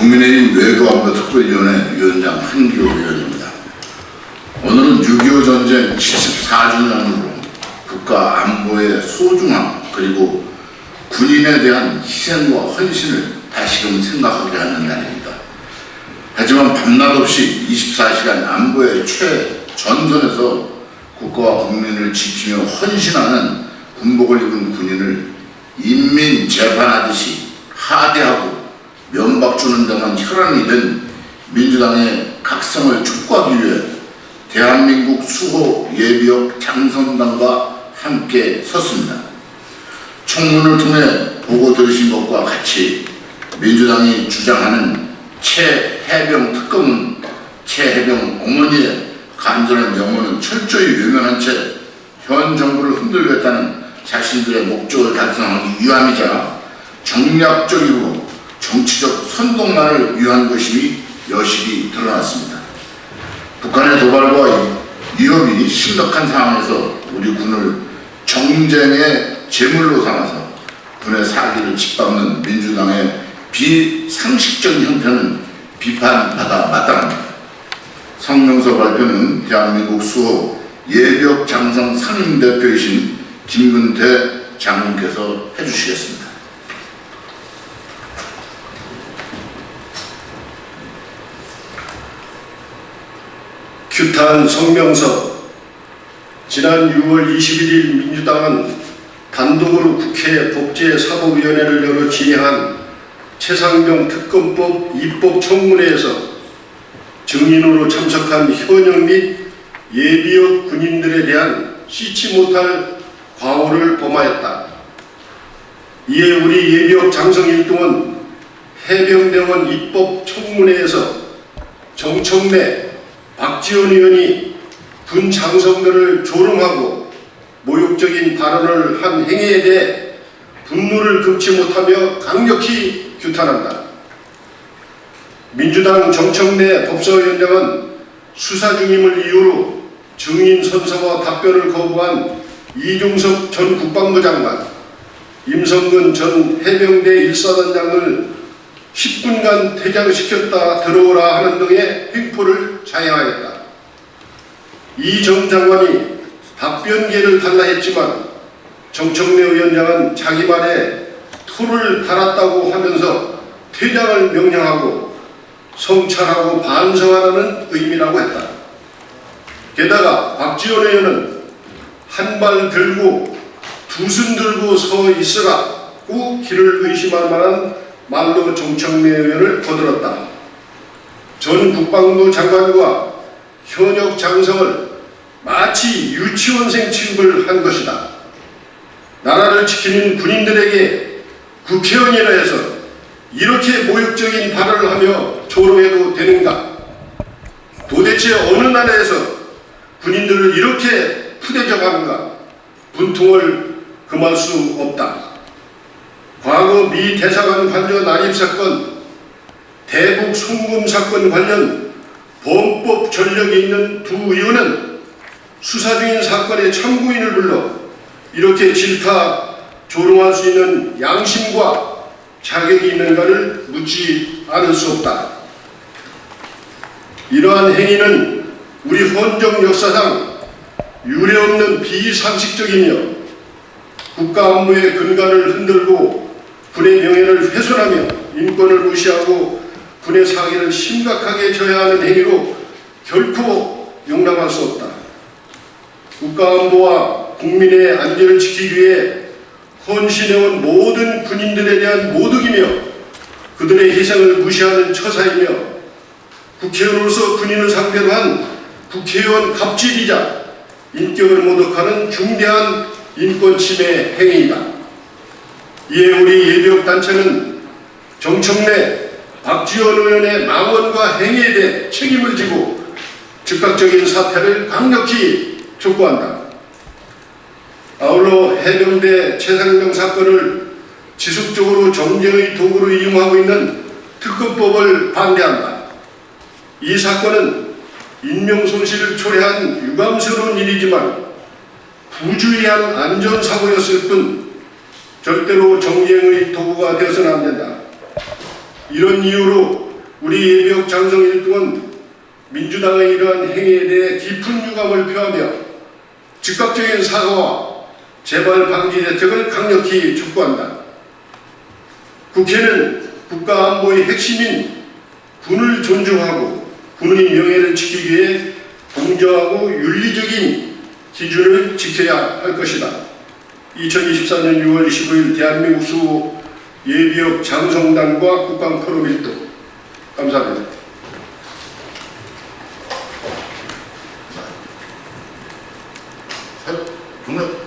국민의힘 외교안보 특별위원회 위원장 한기호 의원입니다. 오늘은 6.25 전쟁 74주년으로 국가 안보의 소중함 그리고 군인에 대한 희생과 헌신을 다시금 생각하게 하는 날입니다. 하지만 밤낮 없이 24시간 안보의 최전선에서 국가와 국민을 지키며 헌신하는 군복을 입은 군인을 인민 재판하듯이 하대하고 주는 데만 혈안이 된 민주당의 각성을 촉구하기 위해 대한민국 수호 예비역 장성당과 함께 섰습니다. 청문을 통해 보고 들으신 것과 같이 민주당이 주장하는 최해병 특검은 최해병 어머니의 간절한 영혼은 철저히 외면한 채 현 정부를 흔들겠다는 자신들의 목적을 달성하기 위함이자 정략적이고 정치적 선동만을 위한 것임이 여실히 드러났습니다. 북한의 도발과 위협이 심각한 상황에서 우리 군을 정쟁의 제물로 삼아서 군의 사기를 짓밟는 민주당의 비상식적인 형태는 비판받아 마땅합니다. 성명서 발표는 대한민국 수호 예비역 장성 상임대표이신 김근태 장군께서 해주시겠습니다. 규탄 성명서 지난 6월 21일 민주당은 단독으로 국회 법제사법위원회를 열어 진행한 최상병 특검법 입법 청문회에서 증인으로 참석한 현역 및 예비역 군인들에 대한 씻지 못할 과오를 범하였다. 이에 우리 예비역 장성 일동은 해병대원 입법 청문회에서 정청래 박지원 의원이 군 장성들을 조롱하고 모욕적인 발언을 한 행위에 대해 분노를 금치 못하며 강력히 규탄한다. 민주당 정청래 법사위원장은 수사 중임을 이유로 증인 선서와 답변을 거부한 이종석 전 국방부 장관, 임성근 전 해병대 일사단장을 10분간 퇴장시켰다 들어오라 하는 등의 횡포를 자행하였다. 이정 장관이 답변기를 달라 했지만 정청래 위원장은 자기 말에 토를 달았다고 하면서 퇴장을 명령하고 성찰하고 반성하라는 의미라고 했다. 게다가 박지원 의원은 한 발 들고 두손 들고 서 있으라고 길을 의심할 만한 말로 정청래 의원을 거들었다. 전 국방부 장관과 현역 장성을 마치 유치원생 취급을 한 것이다. 나라를 지키는 군인들에게 국회의원이라 해서 이렇게 모욕적인 발언을 하며 조롱해도 되는가? 도대체 어느 나라에서 군인들을 이렇게 푸대접하는가? 분통을 금할 수 없다. 과거 미 대사관 관저 난입 사건, 대북 송금 사건 관련 범법 전력이 있는 두 의원은 수사 중인 사건의 참고인을 불러 이렇게 질타 조롱할 수 있는 양심과 자격이 있는가를 묻지 않을 수 없다. 이러한 행위는 우리 헌정 역사상 유례없는 비상식적이며 국가 안보의 근간을 흔들고 군의 명예를 훼손하며 인권을 무시하고 군의 사기를 심각하게 저해하는 행위로 결코 용납할 수 없다. 국가안보와 국민의 안전을 지키기 위해 헌신해온 모든 군인들에 대한 모독이며 그들의 희생을 무시하는 처사이며 국회의원으로서 군인을 상대로 한 국회의원 갑질이자 인격을 모독하는 중대한 인권 침해 행위이다. 이에 우리 예비역 단체는 정청래 박지원 의원의 망언과 행위에 대해 책임을 지고 즉각적인 사퇴를 강력히 촉구한다. 아울러 해병대 최상병 사건을 지속적으로 정쟁의 도구로 이용하고 있는 특검법을 반대한다. 이 사건은 인명 손실을 초래한 유감스러운 일이지만 부주의한 안전사고였을 뿐 절대로 정쟁의 도구가 되어서는 안 된다. 이런 이유로 우리 예비역 장성 일등은 민주당의 이러한 행위에 대해 깊은 유감을 표하며 즉각적인 사과와 재발 방지 대책을 강력히 촉구한다. 국회는 국가 안보의 핵심인 군을 존중하고 군의 명예를 지키기 위해 공정하고 윤리적인 기준을 지켜야 할 것이다. 2024년 6월 15일 대한민국 수 예비역 장성단과 국방 프로 밀도 감사합니다. 정말